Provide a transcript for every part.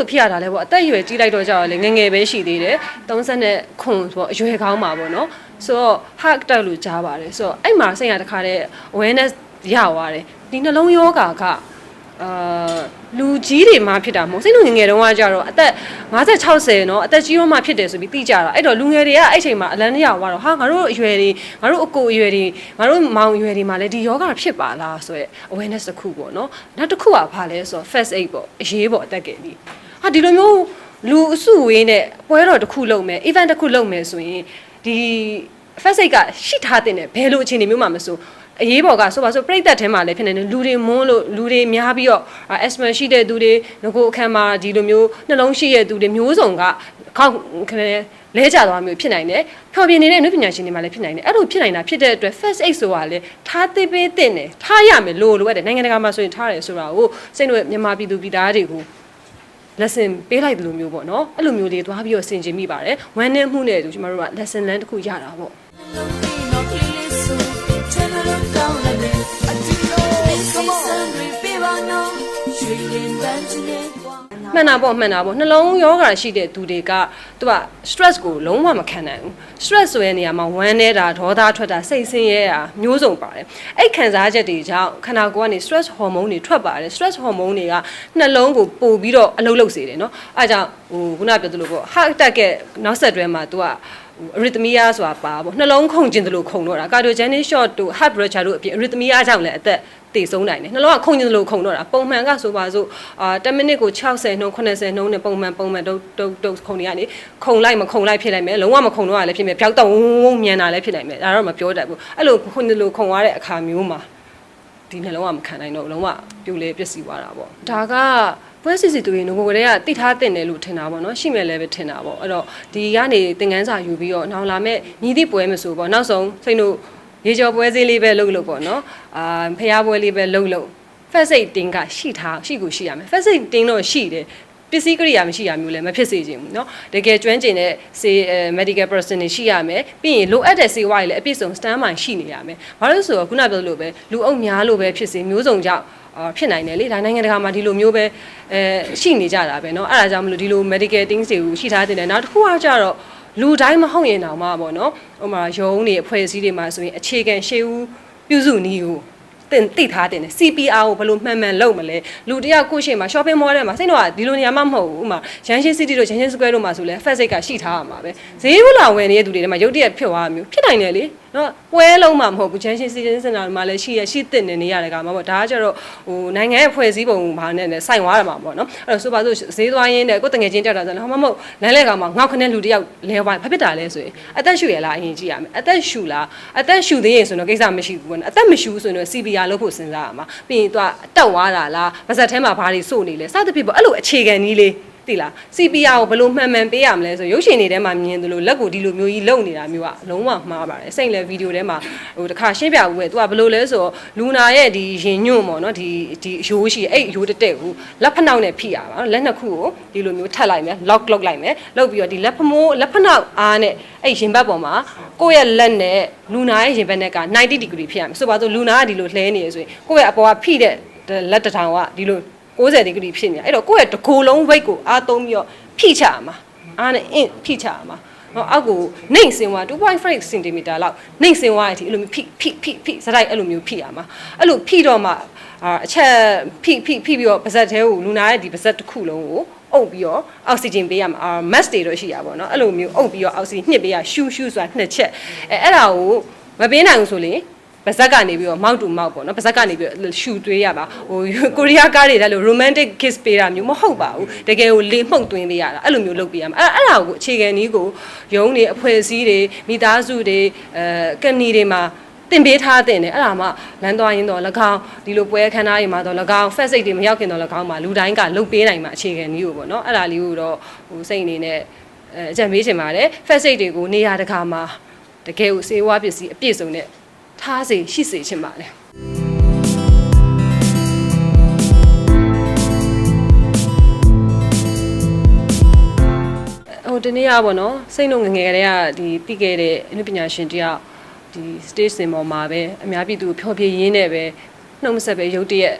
လိုဖြစ်ရတာလဲပေါ့အသက်အရွယ်ကြီးလိုက်တော့ကြာလေငယ်ငယ်ပဲရှိသေးတယ်30နဲ့ခွန်ဆိုတော့အရွယ်ကောင်းမှာပေါ့နော်ဆိုတော့ heart attack လို့ကြားပါတယ်ဆိုတော့အဲ့မှာစိတ်ရတခါတဲ့ awareness ရသွားတယ်ဒီနှလုံးယောဂါကအာလူကြီးတွေမှဖြစ်တာမဟုတ်စိတ်လူငယ်ငယ်တုန်းကကြတော့အသက်50 60เนาะအသက်ကြီးတော့မှဖြစ်တယ်ဆိုပြီးသိကြတာအဲ့တော့လူငယ်တွေကအဲ့ချိန်မှာအလန်းတရာသွားတော့ဟာငါတို့အရွယ်တွေငါတို့အကိုအရွယ်တွေငါတို့မောင်အရွယ်တွေမှာလည်းဒီယောဂဖြစ်ပါလားဆိုရဲ awareness တစ်ခုပေါ့เนาะနောက်တစ်ခုကဘာလဲဆိုတော့ first aid ပေါ့အရေးပေါ့အသက်ကယ်ကြီး ဟာဒီလိုမျိုးလူအစုဝေးနဲ့ပွဲတော်တစ်ခုလုပ်မယ် event တစ်ခုလုပ်မယ်ဆိုရင်ဒီ first aid ကရှိထားတဲ့ဘယ်လိုအခြေအနေမျိုးမှမဆိုအရေးပေါ်ကဆိုပါဆိုပြိသက်ထဲမှာလည်းဖြစ်နေတယ်လူတွေမွန်းလို့လူတွေများပြီးတော့အက်စမရှိတဲ့သူတွေငကိုအခန်းမှာဒီလိုမျိုးနှလုံးရှိတဲ့သူတွေမျိုးစုံကခေါက်ခနဲ့လဲကျသွားမျိုးဖြစ်နိုင်တယ်။ဖျော်ပြနေတဲ့နုပညာရှင်တွေမှာလည်းဖြစ်နိုင်တယ်။အဲ့လိုဖြစ်နိုင်တာဖြစ်တဲ့အတွက် first aid ဆိုတာလေထားသိပေးတဲ့တယ်ထားရမယ်လို့လိုအပ်တယ်နိုင်ငံတကာမှာဆိုရင်ထားတယ်ဆိုတာကိုစိတ်တို့မြန်မာပြည်သူပြည်သားတွေကို lesson ပေးလိုက်တယ်လို့မျိုးပေါ့နော်။အဲ့လိုမျိုးလေးသွားပြီးတော့ဆင်ခြင်မိပါတယ်။ဝမ်းနည်းမှုနဲ့တူကျွန်တော်တို့က lesson learn တစ်ခုရတာပေါ့။ မှန်တာပေါ့မှန်တာပေါ့နှလုံးယောဂါရှိတဲ့သူတွေကသူက stress ကိုလုံးဝမခံနိုင်ဘူး stress ဆိုတဲ့နေရာမှာဝမ်းနေတာဒေါသထွက်တာစိတ်ဆင်းရဲတာမျိုးစုံပါတယ်အဲ့ခံစားချက်တွေကြောင့်ခန္ဓာကိုယ်ကနေ stress hormone တွေထွက်ပါတယ် stress hormone တွေကနှလုံးကိုပို့ပြီးတော့အလုပ်လုပ်စေတယ်เนาะအဲဒါကြောင့်ဟိုခုနပြောသလိုပေါ့ heart attack ရဲ့နောက်ဆက်တွဲမှာသူက arrhythmia ဆိုတာပါပေါ့နှလုံးခုန်ခြင်းတလို့ခုန်တော့တာ cardiogenic shock တို့ heart pressure တို့အပြင် arrhythmia ကြောင့်လည်းအသက် တည်ဆုံးနိုင်တယ်နှလုံးကခုန်ခြင်းတလို့ခုန်တော့တာပုံမှန်ကဆိုပါစို့အာ10မိနစ်ကို60နှုန်း80နှုန်းနဲ့ပုံမှန်ပုံမှန်တုတ်တုတ်တုတ်ခုန်နေရနေခုန်လိုက်မခုန်လိုက်ဖြစ်နိုင်မယ်လုံးဝမခုန်တော့လည်းဖြစ်မယ်ပျောက်တော့ဝုန်းဝုန်းမြန်တာလည်းဖြစ်နိုင်မယ်ဒါတော့မပြောတတ်ဘူးအဲ့လိုခုန်တယ်လို့ခုန်သွားတဲ့အခါမျိုးမှာဒီနှလုံးကမခံနိုင်တော့ဘူးလုံးဝပြိုလဲပျက်စီးသွားတာပေါ့ဒါကပွဲစီစီတူရင်ငကိုကလေးကတိထားတင်တယ်လို့ထင်တာပေါ့နော်ရှိမယ်လည်းပဲထင်တာပေါ့အဲ့တော့ဒီကနေသင်ခန်းစာယူပြီးတော့နောက်လာမဲ့ညီသည့်ပွဲမဆိုပေါ့နောက်ဆုံးစိတ်တို့ ရေကျော်ပွဲစည်းလေးပဲလုပ်လို့ပေါ့နော်အာဖျားပွဲလေးပဲလုပ်လို့ first aid တင်ကရှိထားရှိကိုရှိရမယ် first aid တင်တော့ရှိတယ်ပစ္စည်းကိရိယာမရှိရမျိုးလည်းမဖြစ်စေချင်ဘူးเนาะတကယ်ကျွမ်းကျင်တဲ့စေအဲ medical person တွေရှိရမယ်ပြီးရင်လိုအပ်တဲ့စေဝါတွေလည်းအပြည့်စုံ stand by ရှိနေရမယ်ဘာလို့လဲဆိုတော့ခုနပြောသလိုပဲလူအုပ်များလို့ပဲဖြစ်စေမျိုးစုံကြောင့်အာဖြစ်နိုင်တယ်လေဒါနိုင်ငံတကာမှာဒီလိုမျိုးပဲအဲရှိနေကြတာပဲเนาะအဲ့ဒါကြောင့်မလို့ဒီလို medical things တွေကိုရှိထားတင်တယ်နောက်တစ်ခုကကြတော့ လူတိုင်းမဟုတ်ရင်တောင်မှပေါ့နော်ဟိုမှာရုံးတွေအဖွဲ့အစည်းတွေမှာဆိုရင်အခြေခံရှေးဦးပြုစုနည်းကိုတင်တိထားတင်တယ် CPR ကိုဘယ်လိုမှန်မှန်လုပ်မလဲလူတယောက်ကိုယ့်ရှေ့မှာ shopping mall ထဲမှာစိတ်တော့ကဒီလိုနေရာမှမဟုတ်ဘူးဥမာရန်ရှင်း city တို့ရန်ရှင်း square တို့မှာဆိုလဲ first aid ကရှိထားရမှာပဲဈေးဘလာဝယ်နေတဲ့သူတွေထဲမှာရုတ်တရက်ဖြစ်သွားမျိုးဖြစ်နိုင်တယ်လေ နော်ပွဲလုံးမှာမဟုတ်ဘူးရန်ရှင်း city center မှာလည်းရှိရရှိတင်နေနေရတယ်ကမှာပေါ့ဒါကကျတော့ဟိုနိုင်ငံရဲ့ဖွဲ့စည်းပုံဘာနဲ့လဲစိုင်သွားတယ်မှာပေါ့နော်အဲ့တော့ဆိုပါစို့ဈေးသွားရင်းနဲ့ကိုယ်တငယ်ချင်းတက်တာဆိုတော့ဟောမမဟုတ်လမ်းလဲကောင်မှာငေါက်ခနဲ့လူတယောက်လဲသွားဘာဖြစ်တာလဲဆိုရင်အသက်ရှူရလားအရင်ကြည့်ရမယ်အသက်ရှူလားအသက်ရှူသေးရင်ဆိုတော့ကိစ္စမရှိဘူးပေါ့နော်အသက်မရှူဆိုရင်တော့ CPR လုပ်ဖို့စဉ်းစားရမှာပြီးရင်သူကတက်သွားတာလားပါဇက်ထဲမှာဘာတွေစို့နေလဲစသဖြင့်ပေါ့အဲ့လိုအခြေခံနည်းလေး တိလား CPR ကိုဘယ်လိုမှန်မှန်ပေးရမလဲဆိုရုပ်ရှင်တွေထဲမှာမြင်သလိုလက်ကိုဒီလိုမျိုးကြီးလုံနေတာမျိုးကလုံးဝမှားပါတယ်စိတ်လည်းဗီဒီယိုထဲမှာဟိုတစ်ခါရှင်းပြဘူးပဲသူကဘယ်လိုလဲဆိုတော့လူနာရဲ့ဒီရင်ညွန့်ပေါ့နော်ဒီဒီအယိုးရှိအဲ့အယိုးတက်တက်ကိုလက်ဖက်နှောက်နဲ့ဖိရပါနော်လက်နှစ်ခုကိုဒီလိုမျိုးထပ်လိုက်မယ် lock lock လိုက်မယ်လုပ်ပြီးတော့ဒီလက်ဖမိုးလက်ဖက်နှောက်အားနဲ့အဲ့ရင်ဘတ်ပေါ်မှာကိုယ့်ရဲ့လက်နဲ့လူနာရဲ့ရင်ဘတ်နဲ့က90 degree ဖြစ်ရမယ်ဆိုပါတော့လူနာကဒီလိုလှဲနေရဆိုရင်ကိုယ့်ရဲ့အပေါ်ကဖိတဲ့လက်တစ်ထောင်ကဒီလို 60ဒီဂရီဖြစ်နေတာအဲ့တော့ကိုယ့်ရဲ့တစ်ကိုယ်လုံး weight ကိုအားသုံးပြီးတော့ဖိချရမှာအားနဲ့အင်းဖိချရမှာနော်အောက်ကိုနှိမ့်စင်ဝါ2.5 cm လောက်နှိမ့်စင်ဝါအထိအဲ့လိုမျိုးဖိဖိဖိဖိစတိုက်အဲ့လိုမျိုးဖိရမှာအဲ့လိုဖိတော့မှအာအချက်ဖိဖိဖိပြီးတော့ပါဇက်သေးကိုလူနာရဲ့ဒီပါဇက်တစ်ခုလုံးကိုအုပ်ပြီးတော့အောက်ဆီဂျင်ပေးရမှာအာ mask တွေတော့ရှိရပါတော့เนาะအဲ့လိုမျိုးအုပ်ပြီးတော့အောက်ဆီဂျင်ညှစ်ပေးရရှူးရှူးဆိုတာနှစ်ချက်အဲအဲ့ဒါကိုမပေးနိုင်ဘူးဆိုရင် ပါဇက်ကနေပြီးတော့မောက်တူမောက်ပေါ့နော်ပါဇက်ကနေပြီးတော့ရှူသွေးရပါဟိုကိုရီးယားကားတွေလည်းလို့ romantic kiss ပေးတာမျိုးမဟုတ်ပါဘူးတကယ်ကိုလေမှုန့်သွင်းပေးရတာအဲ့လိုမျိုးလုပ်ပေးရမှာအဲ့အဲ့ဒါကိုအခြေခံနည်းကိုရုံးတွေအဖွဲ့အစည်းတွေမိသားစုတွေအဲကမ်ပဏီတွေမှာတင်ပေးထားတင်တယ်အဲ့ဒါမှလမ်းသွားရင်းတော့၎င်းဒီလိုပွဲခန်းသားတွေမှာတော့၎င်း first aid တွေမရောက်ခင်တော့၎င်းမှာလူတိုင်းကလုပ်ပေးနိုင်မှာအခြေခံနည်းကိုပေါ့နော်အဲ့ဒါလေးကိုတော့ဟိုစိတ်အနေနဲ့အဲအကြံပေးချင်ပါတယ် first aid တွေကိုနေရာတကာမှာတကယ်ကိုစေဝါပစ္စည်းအပြည့်စုံနဲ့ ထားစေရှိစေချင်ပါတယ်ဟိုဒီနေ့ကပေါ့နော်စိတ်လုံးငယ်ငယ်ကလေးကဒီတိခဲ့တဲ့အနုပညာရှင်တယောက်ဒီ stage စင်ပေါ်မှာပဲအများပြည်သူဖျော်ဖြေရင်းနဲ့ပဲနှုတ်မဆက်ပဲရုတ်တရက်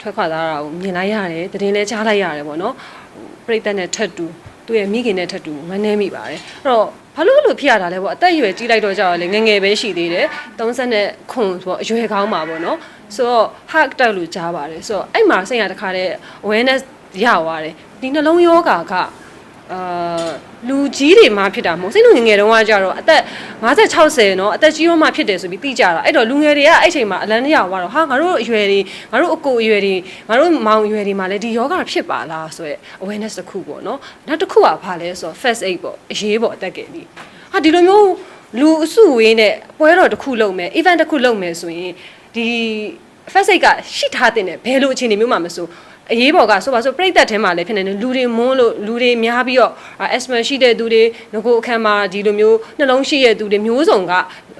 ထွက်ခွာသွားတာကိုမြင်လိုက်ရတယ်တည်င်းလဲကြားလိုက်ရတယ်ပေါ့နော်ဟိုပြိတ္တနဲ့ထပ်တူသူ့ရဲ့မိခင်နဲ့ထပ်တူဝမ်းနည်းမိပါတယ်အဲ့တော့ ဘာလို့လို့ဖြစ်ရတာလဲပေါ့အသက်အရွယ်ကြီးလိုက်တော့ကြာလေငယ်ငယ်ပဲရှိသေးတယ်30နဲ့ခွန်ဆိုတော့အရွယ်ကောင်းပါပေါ့နော်ဆိုတော့ heart attack လို့ကြားပါတယ်ဆိုတော့အဲ့မှာစိတ်ရတခါတည်း awareness ရသွားတယ်ဒီနှလုံးယောဂါကအာ လူကြီးတွေမှဖြစ်တာမဟုတ်စိတ်လူငယ်ငယ်တုန်းကကြတော့အသက်50 60เนาะအသက်ကြီးတော့မှဖြစ်တယ်ဆိုပြီးသိကြတာအဲ့တော့လူငယ်တွေကအဲ့ချိန်မှာအလန်းတရရောက်တော့ဟာငါတို့အရွယ်တွေငါတို့အကိုအရွယ်တွေငါတို့မောင်အရွယ်တွေမှာလည်းဒီယောဂဖြစ်ပါလားဆိုရဲ awareness တစ်ခုပေါ့เนาะနောက်တစ်ခုကဘာလဲဆိုတော့ first aid ပေါ့အရေးပေါ့အသက်ကယ်လေးဟာဒီလိုမျိုးလူအစုဝေးနဲ့ပွဲတော်တစ်ခုလုပ်မယ် event တစ်ခုလုပ်မယ်ဆိုရင်ဒီ first aid ကရှိထားတဲ့ဘယ်လိုအခြေအနေမျိုးမှမဆို အရေးပေါ်ကဆိုပါဆိုပြိသက်ထဲမှာလည်းဖြစ်နေတယ်လူတွေမွန်းလို့လူတွေများပြီးတော့ asthma ရှိတဲ့သူတွေငကိုအခန်းမှာဒီလိုမျိုးနှလုံးရှိတဲ့သူတွေမျိုးစုံက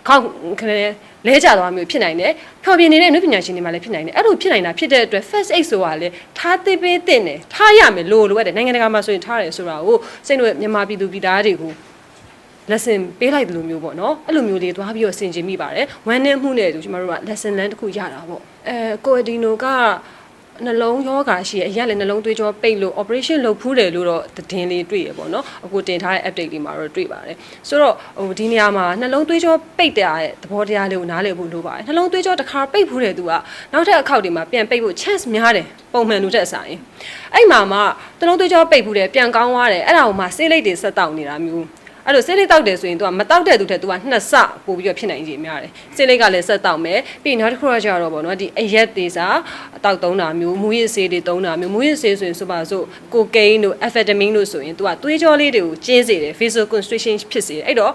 ခေါင်းခနဲ့လဲကျသွားမျိုးဖြစ်နိုင်တယ်ဖျော်ပြနေတဲ့နုပညာရှင်တွေမှာလည်းဖြစ်နိုင်တယ်အဲ့လိုဖြစ်နိုင်တာဖြစ်တဲ့အတွက် first aid ဆိုတာလေထားသိပေးတဲ့တယ်ထားရမယ်လို့လိုရတယ်နိုင်ငံတကာမှာဆိုရင်ထားတယ်ဆိုတာကိုစိတ်တို့မြန်မာပြည်သူပြည်သားတွေကို lesson ပေးလိုက်တယ်လို့မျိုးပေါ့နော်အဲ့လိုမျိုးလေးသွားပြီးတော့ဆင်ခြင်မိပါတယ်ဝမ်းနည်းမှုနဲ့တူကျမတို့က lesson learn တစ်ခုရတာပေါ့အဲကိုအဒီနိုက နှလုံးယောဂါရှိရအရက်လည်းနှလုံးသွေးကြောပိတ်လို့ operation လုပ်ဖူးတယ်လို့တော့သတင်းလေးတွေ့ရပေါ့နော်အခုတင်ထားတဲ့ update လေးမှာတော့တွေ့ပါတယ်ဆိုတော့ဟိုဒီနေရာမှာနှလုံးသွေးကြောပိတ်တဲ့သဘောတရားလေးကိုနားလည်ဖို့လိုပါတယ်နှလုံးသွေးကြောတစ်ခါပိတ်ဖူးတဲ့သူကနောက်ထပ်အခောက်တွေမှာပြန်ပိတ်ဖို့ chance များတယ်ပုံမှန်လူတက်ဆိုင်အဲ့မှာမှနှလုံးသွေးကြောပိတ်ဖူးတယ်ပြန်ကောင်းသွားတယ်အဲ့ဒါကိုမှဆေးလိပ်တွေဆက်တောက်နေတာမျိုး အဲ့လိုဆေးလိပ်တောက်တယ်ဆိုရင် तू ကမတောက်တဲ့သူထက် तू ကနှစ်ဆပို့ပြီးတော့ဖြစ်နိုင်ကြီးများတယ်ဆေးလိပ်ကလည်းဆက်တောက်မယ်ပြီးရင်နောက်တစ်ခုကကျတော့ဗောနော်ဒီအရက်သေးစာတောက်သုံးတာမျိုးမူရစ်ဆေးတွေသုံးတာမျိုးမူရစ်ဆေးဆိုရင်ဆိုပါစို့ကိုကိန်းတို့အဖက်တမင်းတို့ဆိုရင် तू ကသွေးကြောလေးတွေကိုကျင်းစေတယ် vaso constriction ဖြစ်စေတယ်အဲ့တော့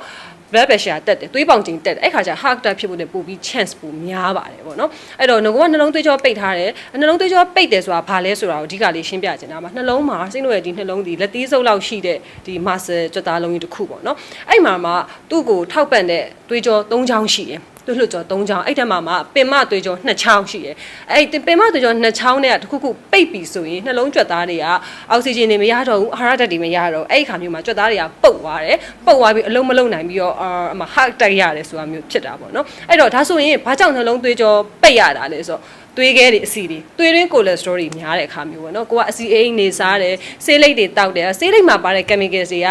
blood pressure တက်တယ်သွေးပေါင်ချိန်တက်တယ်အဲ့ခါကျ heart attack ဖြစ်ဖို့လည်းပိုပြီး chance ပိုများပါတယ်ပေါ့နော်အဲ့တော့ငကောကနှလုံးသွေးကြောပိတ်ထားတယ်နှလုံးသွေးကြောပိတ်တယ်ဆိုတာဘာလဲဆိုတာကိုအဓိကလေးရှင်းပြချင်တာပါနှလုံးမှာစိတ်လို့ရဒီနှလုံးဒီလက်သီးစုပ်လောက်ရှိတဲ့ဒီ muscle ကြွသားလုံးကြီးတစ်ခုပေါ့နော်အဲ့မှာမှသူ့ကိုထောက်ပံ့တဲ့သွေးကြော၃ချောင်းရှိတယ် သူ့လွှတ်ကြော၃ချောင်းအဲ့ထက်မှာမှပင်မသွေးကြော၂ချောင်းရှိတယ်အဲ့ဒီပင်မသွေးကြော၂ချောင်းနဲ့တခုခုပိတ်ပြီဆိုရင်နှလုံးကြွသားတွေကအောက်ဆီဂျင်တွေမရတော့ဘူးအာဟာရဓာတ်တွေမရတော့အဲ့ဒီခါမျိုးမှာကြွသားတွေကပုတ်သွားတယ်ပုတ်သွားပြီးအလုံးမလုံးနိုင်ပြီးတော့အာအမ heart attack ရတယ်ဆိုတာမျိုးဖြစ်တာပေါ့နော်အဲ့တော့ဒါဆိုရင်ဘာကြောင့်နှလုံးသွေးကြောပိတ်ရတာလဲဆိုတော့သွေးခဲတွေအဆီတွေသွေးရင်းကိုလက်စထရိုတွေများတဲ့အခါမျိုးပေါ့နော်ကိုကအဆီအိမ်နေစားတယ်ဆေးလိပ်တွေတောက်တယ်ဆေးလိပ်မှာပါတဲ့ chemical တွေက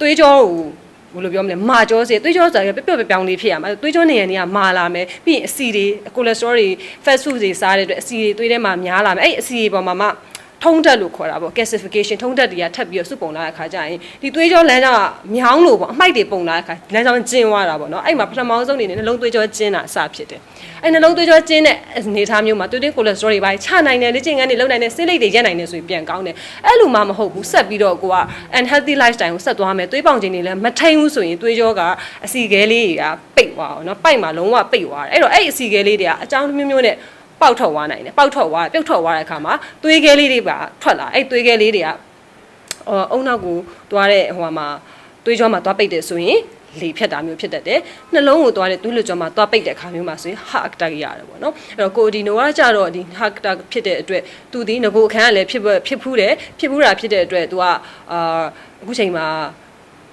သွေးကြောကို ဘယ်လိုပြောမလဲမာကြောစေသွေးကြောဆိုတာပြပြပြပြောင်းလေးဖြစ်ရမှာသွေးကြောနေရနေကမာလာမယ်ပြီးရင်အဆီတွေကိုလက်စထရိုတွေ fast food တွေစားတဲ့အတွက်အဆီတွေသွေးထဲမှာများလာမယ်အဲ့အဆီတွေပေါ်မှာမှ ထုံးတက်လို့ခေါ်တာပေါ့ gasification ထုံးတက်တွေကထပ်ပြီးတော့စုပုံလာတဲ့အခါကျရင်ဒီသွေးကြောလမ်းကြောင်းကမြောင်းလို့ပေါ့အမိုက်တွေပုံလာတဲ့အခါလမ်းကြောင်းကျင်းသွားတာပေါ့နော်အဲ့မှာပထမဆုံးအနေနဲ့နှလုံးသွေးကြောကျင်းတာအစဖြစ်တယ်အဲ့နှလုံးသွေးကြောကျင်းတဲ့အနေအထားမျိုးမှာသွေးသွင်းကိုလက်စထရိုတွေပိုင်းချနိုင်တယ်လေ့ကျင့်ခန်းတွေလုပ်နိုင်တယ်ဆေးလိပ်တွေရက်နိုင်တယ်ဆိုရင်ပြန်ကောင်းတယ်အဲ့လိုမှမဟုတ်ဘူးဆက်ပြီးတော့ကိုက unhealthy lifestyle ကိုဆက်သွားမယ်သွေးပေါင်ချိန်တွေလည်းမထိန်ဘူးဆိုရင်သွေးကြောကအစီခဲလေးတွေကပိတ်သွားအောင်နော်ပိုက်မှာလုံးဝပိတ်သွားတယ်အဲ့တော့အဲ့အစီခဲလေးတွေကအကြောင်းမျိုးမျိုးနဲ့ ပေါက်ထွက်သွားနိုင်တယ်ပေါက်ထွက်သွားပြုတ်ထွက်သွားတဲ့အခါမှာသွေးခဲလေးတွေပါထွက်လာအဲ့သွေးခဲလေးတွေကအော်အုံနောက်ကိုသွားတဲ့ဟိုမှာသွေးကြောမှာသွားပိတ်တယ်ဆိုရင်လေဖြတ်တာမျိုးဖြစ်တတ်တယ်နှလုံးကိုသွားတဲ့သွေးလွှတ်ကြောမှာသွားပိတ်တဲ့အခါမျိုးမှာဆိုရင် heart attack ရတယ်ပေါ့နော်အဲ့တော့ကိုဒီနိုကကြတော့ဒီ heart attack ဖြစ်တဲ့အတွက်သူဒီငကိုအခန်းကလည်းဖြစ်ဖြစ်ဖူးတယ်ဖြစ်ဖူးတာဖြစ်တဲ့အတွက်သူကအာအခုချိန်မှာ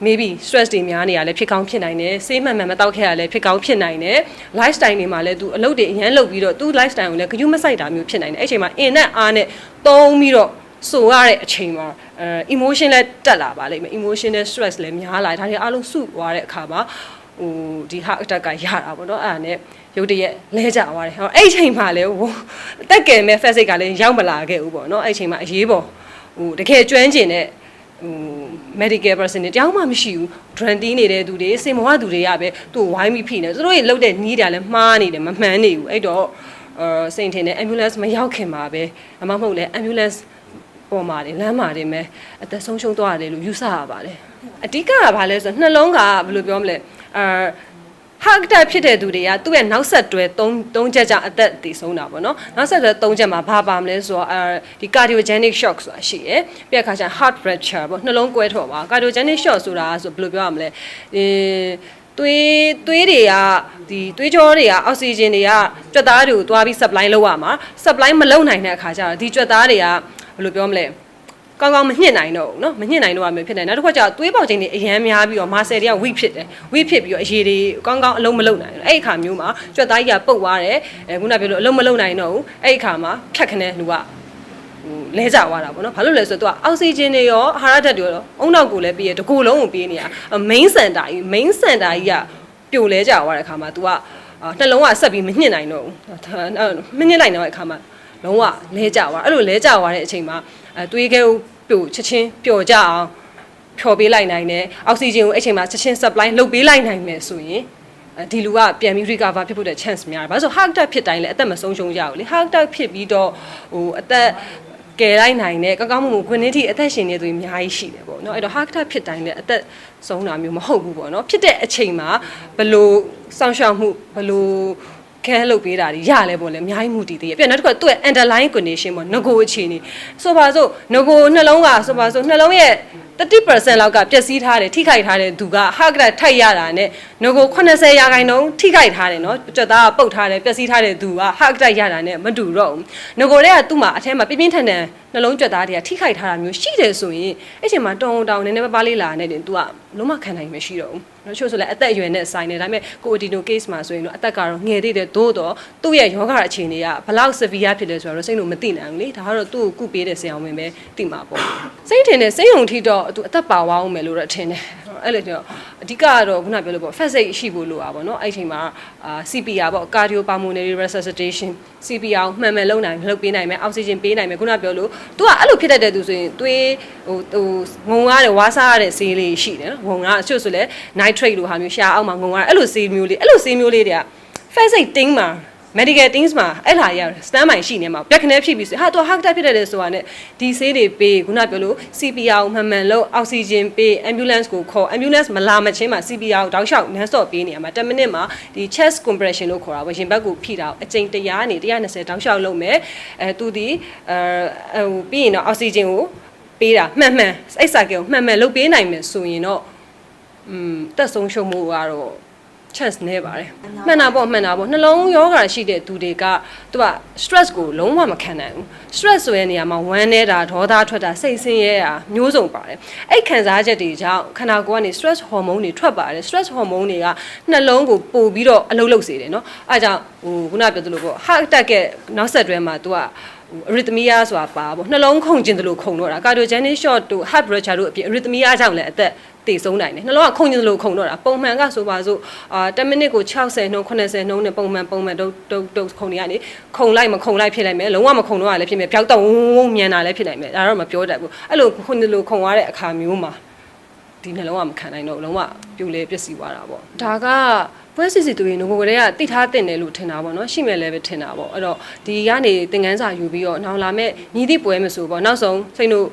maybe stress တွေများနေရလဲဖြစ်ကောင်းဖြစ်နိုင်တယ်ဆေးမှန်မှန်မတောက်ခဲ့ရလဲဖြစ်ကောင်းဖြစ်နိုင်တယ် lifestyle တွေမှာလဲသူအလုပ်တွေအရန်လုပ်ပြီးတော့သူ lifestyle ကိုလည်းဂရုမစိုက်တာမျိုးဖြစ်နိုင်တယ်အဲ့ချိန်မှာအင်နဲ့အားနဲ့တုံးပြီးတော့ဆိုရတဲ့အချိန်မှာအဲ emotion လဲတက်လာပါလိမ့်မယ် emotional stress လဲများလာတယ်ဒါတွေအားလုံးစုသွားတဲ့အခါမှာဟိုဒီ heart attack ကရတာပေါ့နော်အဲ့ဒါနဲ့ရုတ်တရက်လဲကြသွားတယ်ဟောအဲ့ချိန်မှာလဲဟိုအသက်ကယ်မဲ့ face ကလည်းရောက်မလာခဲ့ဘူးပေါ့နော်အဲ့ချိန်မှာအရေးပေါ်ဟိုတကယ်ကျွမ်းကျင်တဲ့ ဟို medical person တွေတယောက်မှမရှိဘူး drug တီးနေတဲ့သူတွေစင်မောကသူတွေကပဲသူ့ဝိုင်းပြီးဖိနေသူတို့တွေလှုပ်တဲ့နီးတာလည်းမှားနေတယ်မမှန်နေဘူးအဲ့တော့အာစိန်ထင်တဲ့ ambulance မရောက်ခင်မှာပဲအမမဟုတ်လဲ ambulance ပေါ်မှာတယ်လမ်းမှာတယ်မဲအသက်ဆုံးရှုံးသွားတယ်လို့ယူဆရပါတယ်အဓိကကဘာလဲဆိုတော့နှလုံးကဘယ်လိုပြောမလဲအာ ဟာကတာဖြစ်တဲ့သူတွေကသူ့ရဲ့နောက်ဆက်တွဲ၃၃ချက်ကြောင့်အသက်တည်ဆုံးတာပေါ့နော်နောက်ဆက်တွဲ၃ချက်မှာဘာပါမလဲဆိုတော့အဲဒီ cardiogenic shock ဆိုတာရှိရယ်ပြီးတဲ့အခါကျ heart fracture ပေါ့နှလုံးကွဲထွက်သွား cardiogenic shock ဆိုတာဆိုဘယ်လိုပြောရမလဲအဲသွေးသွေးတွေကဒီသွေးကြောတွေကအောက်ဆီဂျင်တွေကကြွက်သားတွေကိုသွားပြီး supply လုပ်ရမှာ supply မလုပ်နိုင်တဲ့အခါကျတော့ဒီကြွက်သားတွေကဘယ်လိုပြောမလဲ ကောင်းကောင်းမညှစ်နိုင်တော့ဘူးเนาะမညှစ်နိုင်တော့မျိုးဖြစ်နေနောက်တစ်ခါကျတော့သွေးပေါင်ချိန်တွေအရန်များပြီးတော့မာဆယ်တွေက weak ဖြစ်တယ် weak ဖြစ်ပြီးတော့အရေတွေကောင်းကောင်းအလုံးမလုံးနိုင်ဘူးအဲ့ဒီအခါမျိုးမှာကြွက်သားကြီးကပုတ်သွားတယ်အဲခုနပြောလို့အလုံးမလုံးနိုင်တော့ဘူးအဲ့ဒီအခါမှာဖြတ်ခနဲလူက ဟိုလဲကြသွားတာပေါ့နော်ဘာလို့လဲဆိုတော့ तू အောက်ဆီဂျင်တွေရောအာဟာရဓာတ်တွေရောအုံနောက်ကိုလည်းပြီးရတကူလုံးကိုပေးနေတာ main center ကြီး main center ကြီးကပြိုလဲကြသွားတဲ့ခါမှာ तू ကအာနှလုံးကဆက်ပြီးမညှစ်နိုင်တော့ဘူးမညှစ်နိုင်တော့တဲ့ခါမှာ လုံးဝလဲကြသွားအဲ့လိုလဲကြသွားတဲ့အချိန်မှာအဲသွေးခဲကိုပြိုချက်ချင်းပျော်ကြအောင်ဖြော်ပေးလိုက်နိုင်တယ်အောက်ဆီဂျင်ကိုအဲ့ချိန်မှာချက်ချင်း supply လုပ်ပေးလိုက်နိုင်မယ်ဆိုရင်အဲဒီလူကပြန်ပြီး recover ဖြစ်ဖို့တဲ့ chance များတယ်။ဘာလို့ဆို heart attack ဖြစ်တိုင်းလည်းအသက်မဆုံးရှုံးကြဘူးလေ။ heart attack ဖြစ်ပြီးတော့ဟိုအသက်ကယ်လိုက်နိုင်တဲ့ကောင်းကောင်းမွန်မွန်ခွင့်နေထိအသက်ရှင်နေသူတွေအများကြီးရှိတယ်ပေါ့နော်။အဲ့တော့ heart attack ဖြစ်တိုင်းလည်းအသက်ဆုံးတာမျိုးမဟုတ်ဘူးပေါ့နော်။ဖြစ်တဲ့အချိန်မှာဘလို့စောင့်ရှောက်မှုဘလို့ ခဲလုပ်ပေးတာကြီးရလဲပေါ့လေအများကြီးမှုတည်သေးရဲ့ပြန်နောက်တစ်ခါသူ့ရဲ့ underlying condition ပေါ့ငကိုအခြေအနေဆိုပါစို့ငကိုနှလုံးကဆိုပါစို့နှလုံးရဲ့ 30%လောက်ကပျက်စီးထားတယ်ထိခိုက်ထားတယ်သူက heart attack ထိုက်ရတာနဲ့ငကို80ရာခိုင်နှုန်းထိခိုက်ထားတယ်နော်ကြက်သားကပုတ်ထားတယ်ပျက်စီးထားတဲ့သူက heart attack ရတာနဲ့မတူတော့ဘူးငကိုတွေကသူ့မှာအထက်မှာပြင်းပြင်းထန်ထန်နှလုံးကြက်သားတွေကထိခိုက်ထားတာမျိုးရှိတယ်ဆိုရင်အဲ့ချိန်မှာတောင်းတောင်းနည်းနည်းပါးပါးလေးလာနေတယ်သူကလုံးဝခံနိုင်မရှိတော့ဘူးနော်ချို့ဆိုလည်းအသက်အရွယ်နဲ့ဆိုင်နေဒါပေမဲ့ကိုအဒီနို case မှာဆိုရင်တော့အသက်ကတော့ငယ်သေးတယ်သို့တော့သူ့ရဲ့ယောဂအခြေအနေကဘလောက် severe ဖြစ်တယ်ဆိုတော့စိတ်လို့မသိနိုင်ဘူးလေဒါကတော့သူ့ကိုကုပေးတဲ့ဆရာဝန်ပဲသိမှာပေါ့စိတ်ထင်တယ်စိတ်ယုံထိတော့သူအသက်ပါဝအောင်မယ်လို့တော့ထင်တယ်အဲ့လိုကြောင့်အဓိကကတော့ခုနပြောလို့ပေါ့ fat စိတ်ရှိဖို့လိုတာပေါ့နော်အဲ့ချိန်မှာအာ CPR ပေါ့ cardiopulmonary resuscitation CPR ကိုမှန်မှန်လုပ်နိုင်လုပ်ပေးနိုင်မယ်အောက်ဆီဂျင်ပေးနိုင်မယ်ခုနပြောလို့ तू ကအဲ့လိုဖြစ်တတ်တဲ့သူဆိုရင်သွေးဟိုဟိုငုံရတဲ့ဝါစားရတဲ့ဆေးလေးရှိတယ်နော်ငုံရအချို့ဆိုလဲ nitrate လိုဟာမျိုးရှားအောက်မှာငုံရအဲ့လိုဆေးမျိုးလေးအဲ့လိုဆေးမျိုးလေးတွေက fat စိတ်တင်းမှာ medical teams မှာအဲ့လာရ stand by ရှိနေမှာပြက်ခနဲဖြစ်ပြီးဆိုဟာသူ heart attack ဖြစ်တဲ့လေဆိုတာနဲ့ဒီဆေးတွေပေးခုနပြောလို့ CPR ကိုမှန်မှန်လို့အောက်ဆီဂျင်ပေး ambulance ကိုခေါ် ambulance မလာမချင်းမှာ CPR ကိုတောက်လျှောက်နန်းစော့ပေးနေရမှာ10မိနစ်မှာဒီ chest compression လို့ခေါ်တာပေါ့ရင်ဘတ်ကိုဖိတာအကြိမ်100နေ120တောက်လျှောက်လုပ်မယ်အဲသူဒီအဲဟိုပြီးရင်တော့အောက်ဆီဂျင်ကိုပေးတာမှန်မှန်အဲ့စာကကိုမှန်မှန်လုပ်ပေးနိုင်မယ်ဆိုရင်တော့อืมတက်ဆုံးရှုံးမှုကတော့ chance နည်းပါတယ်မှန်တာပေါ့မှန်တာပေါ့နှလုံးယောဂါရှိတဲ့သူတွေကသူက stress ကိုလုံးဝမခံနိုင်ဘူး stress ဆိုတဲ့နေရာမှာဝမ်းနေတာဒေါသထွက်တာစိတ်ဆင်းရဲတာမျိုးစုံပါတယ်အဲ့ခံစားချက်တွေကြောင့်ခန္ဓာကိုယ်ကနေ stress hormone တွေထွက်ပါတယ် stress hormone တွေကနှလုံးကိုပို့ပြီးတော့အလုပ်လုပ်စေတယ်เนาะအဲဒါကြောင့်ဟိုခုနပြောသလိုပေါ့ heart attack ရဲ့နောက်ဆက်တွဲမှာ तू က arrhythmia ဆိုတာပါပေါ့နှလုံးခုန်ခြင်းတလို့ခုန်တော့တာ cardiogenic shock တို့ heart pressure တို့အပြင် arrhythmia ကြောင့်လည်းအသက် တည်ဆုံးနိုင်တယ်နှလုံးကခုန်ခြင်းတလို့ခုန်တော့တာပုံမှန်ကဆိုပါစို့အာ10မိနစ်ကို60နှုန်း80နှုန်းနဲ့ပုံမှန်ပုံမှန်တုတ်တုတ်တုတ်ခုန်နေရနေခုန်လိုက်မခုန်လိုက်ဖြစ်လိုက်မယ်လုံးဝမခုန်တော့လည်းဖြစ်မယ်ဖြောက်တော့ဝုန်းဝုန်းမြန်တာလည်းဖြစ်နိုင်မယ်ဒါတော့မပြောတတ်ဘူးအဲ့လိုခုန်ခြင်းတလို့ခုန်ရတဲ့အခါမျိုးမှာဒီနှလုံးကမခံနိုင်တော့ဘူးလုံးဝပြိုလဲပျက်စီးသွားတာပေါ့ဒါကပွဲစီစီတူရင်ငကိုကလေးကတိထားတင်တယ်လို့ထင်တာပေါ့နော်ရှိမယ်လည်းပဲထင်တာပေါ့အဲ့တော့ဒီကနေသင်ခန်းစာယူပြီးတော့နောက်လာမဲ့ညီသည့်ပွဲမဆိုပေါ့နောက်ဆုံးစိတ်တို့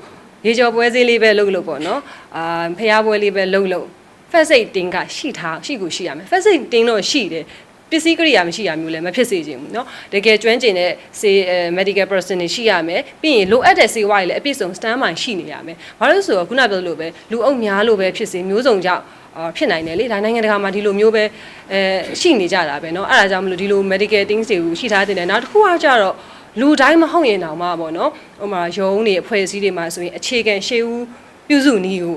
ရေကျော်ပွဲစည်းလေးပဲလုပ်လို့ပေါ့နော်အာဖျားပွဲလေးပဲလုပ်လို့ first aid တင်းကရှိထားရှိကိုရှိရမယ် first aid တင်းတော့ရှိတယ်ပစ္စည်းကိရိယာမရှိရမျိုးလည်းမဖြစ်စေချင်ဘူးเนาะတကယ်ကျွမ်းကျင်တဲ့စေ medical person တွေရှိရမယ်ပြီးရင်လိုအပ်တဲ့စေဝါတွေလည်းအပြည့်စုံ stand by ရှိနေရမယ်ဘာလို့လဲဆိုတော့ခုနပြောသလိုပဲလူအုပ်များလို့ပဲဖြစ်စေမျိုးစုံကြောင့်အာဖြစ်နိုင်တယ်လေဒါနိုင်ငံတကာမှာဒီလိုမျိုးပဲအဲရှိနေကြတာပဲเนาะအဲ့ဒါကြောင့်မလို့ဒီလို medical things တွေကိုရှိထားတဲ့တယ်နောက်တစ်ခုကကြတော့ လူတိုင်းမဟုတ်ရင်တောင်မှပေါ့နော်ဟိုမှာရုံးတွေအဖွဲ့အစည်းတွေမှာဆိုရင်အခြေခံရှေးဦးပြုစုနည်းကို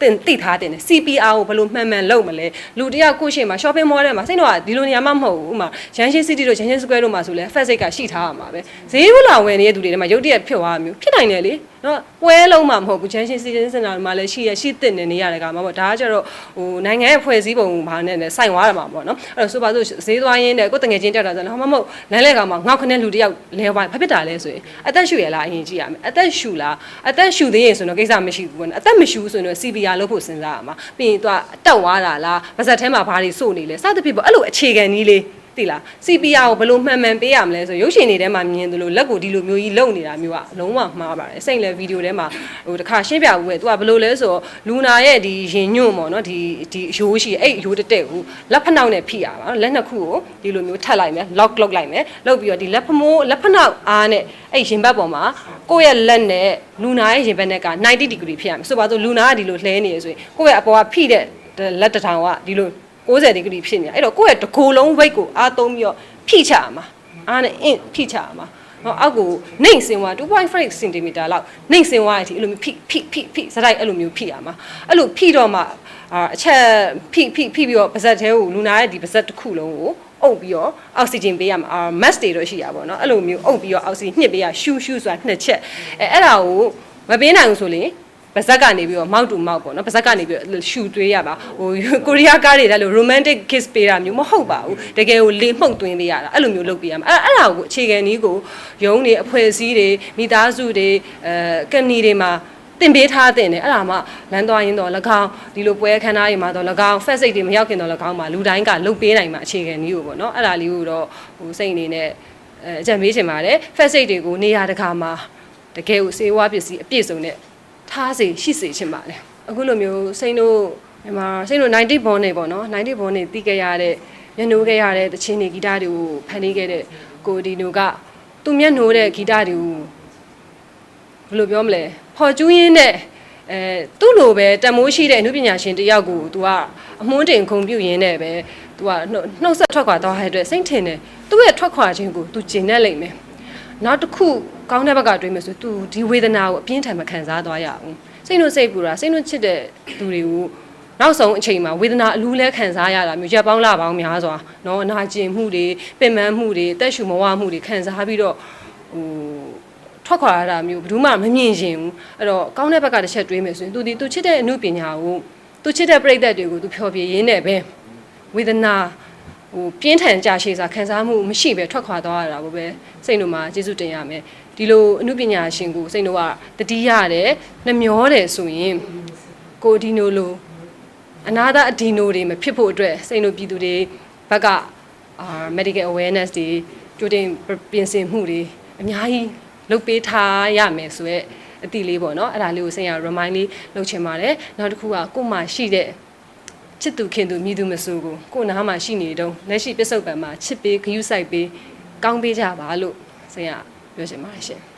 တင်တိထားတင်တယ် CPR ကိုဘယ်လိုမှန်မှန်လုပ်မလဲလူတယောက်ကိုယ့်ရှေ့မှာ shopping mall ထဲမှာစိတ်တော့ဒီလိုနေရာမှမဟုတ်ဘူးဥမာရန်ရှင်း city တို့ရန်ရှင်း square တို့မှာဆိုလဲ first aid ကရှိထားရမှာပဲဈေးဘလာဝင်နေတဲ့သူတွေထဲမှာရုတ်တရက်ဖြစ်သွားမျိုးဖြစ်နိုင်တယ်လေ နော်ပွဲလုံးမှမဟုတ်ဘူးရန်ရှင်း city center မှာလည်းရှိရရှိတင်နေနေရတယ်ကမှာပေါ့ဒါကကျတော့ဟိုနိုင်ငံရဲ့ဖွဲ့စည်းပုံဘာနဲ့လဲစိုင်သွားတယ်မှာပေါ့နော်အဲ့တော့ဆိုပါစို့ဈေးသွားရင်းနဲ့ကိုယ်တငယ်ချင်းတက်တာဆိုတော့ဟောမမဟုတ်လမ်းလဲကောင်မှာငေါက်ခနဲ့လူတယောက်လဲသွားဘာဖြစ်တာလဲဆိုရင်အသက်ရှူရလားအရင်ကြည့်ရမယ်အသက်ရှူလားအသက်ရှူသေးရင်ဆိုတော့ကိစ္စမရှိဘူးပေါ့နော်အသက်မရှူဆိုရင် CPR လုပ်ဖို့စဉ်းစားရမှာပြီးရင်သူကတက်သွားတာလားပါဇက်ထဲမှာဘာတွေစို့နေလဲစသဖြင့်ပေါ့အဲ့လိုအခြေခံနည်းလေး သိလား CPR ကိုဘယ်လိုမှန်မှန်ပေးရမလဲဆိုရုပ်ရှင်တွေထဲမှာမြင်သလိုလက်ကိုဒီလိုမျိုးကြီးလုံနေတာမျိုးကလုံးဝမှားပါတယ်စိတ်လည်းဗီဒီယိုထဲမှာဟိုတစ်ခါရှင်းပြဘူးပဲ तू ကဘယ်လိုလဲဆိုတော့လူနာရဲ့ဒီရင်ညွန့်ပေါ့နော်ဒီဒီရိုးရှိအဲ့ရိုးတက်တက်ကိုလက်ဖက်နှောက်နဲ့ဖိရပါနော်လက်နှစ်ခုကိုဒီလိုမျိုးထပ်လိုက်မယ် lock lock လိုက်မယ်လုပ်ပြီးတော့ဒီလက်ဖမိုးလက်ဖက်နှောက်အားနဲ့အဲ့ရင်ဘတ်ပေါ်မှာကိုယ့်ရဲ့လက်နဲ့လူနာရဲ့ရင်ဘတ်နဲ့က90 degree ဖြစ်ရမယ်ဆိုပါစို့လူနာကဒီလိုလှဲနေရဆိုရင်ကိုယ့်ရဲ့အပေါ်ကဖိတဲ့လက်တစ်ထောင်ကဒီလို 60ဒီဂရီဖြစ်နေတာအဲ့တော့ကိုယ့်ရဲ့တကိုယ်လုံး weight ကိုအားသုံးပြီးတော့ဖြိချရမှာအားနဲ့ in ဖြိချရမှာနော်အောက်ကိုနှိမ့်စင်ဝါ2.5 cm လောက်နှိမ့်စင်ဝါအထိအဲ့လိုမျိုးဖိဖိဖိဖိစတိုက်အဲ့လိုမျိုးဖိရမှာအဲ့လိုဖိတော့မှအချက်ဖိဖိဖိပြီးတော့ပါဇက်သေးကိုလူနာရဲ့ဒီပါဇက်တစ်ခုလုံးကိုအုပ်ပြီးတော့အောက်ဆီဂျင်ပေးရမှာအာမတ်တွေတော့ရှိရပါတော့နော်အဲ့လိုမျိုးအုပ်ပြီးတော့အောက်ဆီညှစ်ပေးရရှူးရှူးဆိုတာနှစ်ချက်အဲအဲ့ဒါကိုမပေးနိုင်ဘူးဆိုရင် ပါဇက်ကနေပြီးတော့မောက်တူမောက်ပေါ့နော်ပါဇက်ကနေပြီးတော့ရှူသွေးရပါဟိုကိုရီးယားကားတွေလည်းလို့ romantic kiss ပေးတာမျိုးမဟုတ်ပါဘူးတကယ်ကိုလေမှုတ်သွင်းပေးရတာအဲ့လိုမျိုးလုပ်ပေးရမှာအဲ့အဲ့ဒါကိုအခြေခံနည်းကိုယုံတွေအဖွဲ့အစည်းတွေမိသားစုတွေအဲကမ်နီတွေမှာတင်ပေးထားတဲ့တယ်အဲ့ဒါမှလမ်းသွားရင်းတော့၎င်းဒီလိုပွဲခန်းသားတွေမှာတော့၎င်း fast စိတ်တွေမရောက်ခင်တော့၎င်းမှာလူတိုင်းကလုပ်ပေးနိုင်မှာအခြေခံနည်းကိုပေါ့နော်အဲ့ဒါလေးကိုတော့ဟိုစိတ်အနေနဲ့အဲအကြံပေးချင်ပါတယ် fast စိတ်တွေကိုနေရာတကာမှာတကယ်ကိုစေဝါပစ္စည်းအပြည့်စုံနဲ့ ထားစေရှိစေချင်ပါတယ်အခုလိုမျိုးစိတ်တို့မြန်မာစိတ်တို့90 bond နေပေါ့နော်90 bond နေတီးခဲ့ရတဲ့မျက်နှိုးခဲ့ရတဲ့တခြင်းတွေဂီတတွေကိုဖန်တီးခဲ့တဲ့ကိုဒီနိုကသူမျက်နှိုးတဲ့ဂီတတွေကို ဘယ်လိုပြောမလဲဖော်ကျူးရင်းနဲ့အဲသူ့လိုပဲတန်မိုးရှိတဲ့အမှုပညာရှင်တယောက်ကို तू ကအမွှန်းတင်ခုံပြုတ်ရင်းနဲ့ပဲ तू ကနှုတ်နှုတ်ဆက်ထွက်ခွာသွားတဲ့အတွက်စိတ်ထင်တယ်သူ့ရဲ့ထွက်ခွာခြင်းကို तू ကျင်နေလိမ့်မယ် နောက်တစ်ခုကောင်းတဲ့ဘက်ကတွေးမယ်ဆို तू ဒီဝေဒနာကိုအပြင်းထန်မခံစားသွားရအောင်စိတ်နှုတ်စိတ်ပူတာစိတ်နှုတ်ချစ်တဲ့သူတွေကိုနောက်ဆုံးအချိန်မှာဝေဒနာအလူးလဲခံစားရတာမျိုးရက်ပေါင်းလပေါင်းများစွာเนาะအနာကျင်မှုတွေပင်ပန်းမှုတွေအသက်ရှူမဝမှုတွေခံစားပြီးတော့ဟို ထွက်ခွာရတာမျိုးဘယ်သူမှမမြင်ရှင်ဘူးအဲ့တော့ကောင်းတဲ့ဘက်ကတစ်ချက်တွေးမယ်ဆိုရင်သူဒီသူချစ်တဲ့အမှုပညာကိုသူချစ်တဲ့ပြိတ္တတွေကိုသူဖျော်ဖြေရင်းနဲ့ပဲဝေဒနာ ဟိုပြင်းထန်ကြရှည်စွာခံစားမှုမရှိပဲထွက်ခွာသွားရတာကိုပဲစိတ်တို့မှာကျေးဇူးတင်ရမယ်ဒီလိုအမှုပညာရှင်ကိုစိတ်တို့ကတတိရတယ်နှမျောတယ်ဆိုရင်ကိုဒီနိုလိုအနာသာအဒီနိုတွေမဖြစ်ဖို့အတွက်စိတ်တို့ပြည်သူတွေဘက်ကအာ medical awareness တွေကြိုတင်ပြင်ဆင်မှုတွေအများကြီးလုပ်ပေးထားရမယ်ဆိုရက်အတိလေးပေါ့နော်အဲ့ဒါလေးကိုစိတ်ရ remind လေးလုပ်ချင်ပါတယ်နောက်တစ်ခုကကို့မှာရှိတဲ့ ချစ်သူခင်သူမြည်သူမဆိုကိုကို့နားမှာရှိနေတုံးလက်ရှိပစ္စုပန်မှာချစ်ပေးဂယုစိုက်ပေးကောင်းပေးကြပါလို့စိတ်ရပြောချင်ပါတယ်ရှင်